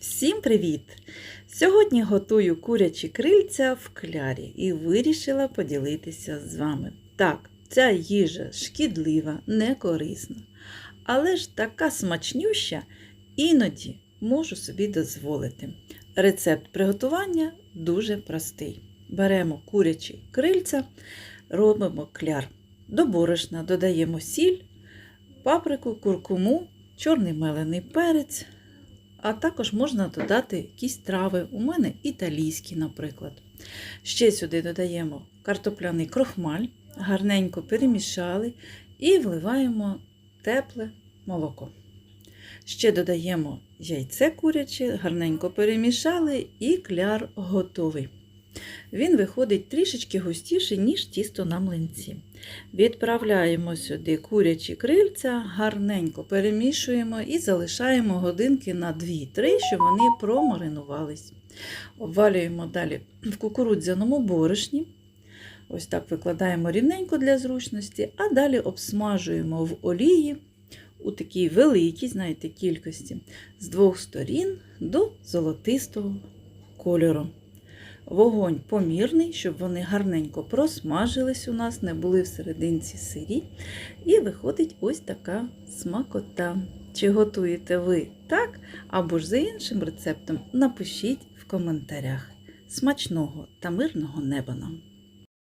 Всім привіт! Сьогодні готую курячі крильця в клярі і вирішила поділитися з вами. Так, ця їжа шкідлива, не корисна, але ж така смачнюща, іноді можу собі дозволити. Рецепт приготування дуже простий. Беремо курячі крильця, робимо кляр. До борошна додаємо сіль, паприку, куркуму, чорний мелений перець, а також можна додати якісь трави. У мене італійські, наприклад. Ще сюди додаємо картопляний крохмаль, гарненько перемішали і вливаємо тепле молоко. Ще додаємо яйце куряче, гарненько перемішали і кляр готовий. Він виходить трішечки густіший, ніж тісто на млинці. Відправляємо сюди курячі крильця, гарненько перемішуємо і залишаємо годинки на 2-3, щоб вони промаринувались. Обвалюємо далі в кукурудзяному борошні. Ось так викладаємо рівненько для зручності, а далі обсмажуємо в олії у такій великій, знаєте, кількості з двох сторін до золотистого кольору. Вогонь помірний, щоб вони гарненько просмажились у нас, не були всерединці сирі. І виходить ось така смакота. Чи готуєте ви так, або ж за іншим рецептом, напишіть в коментарях. Смачного та мирного неба нам!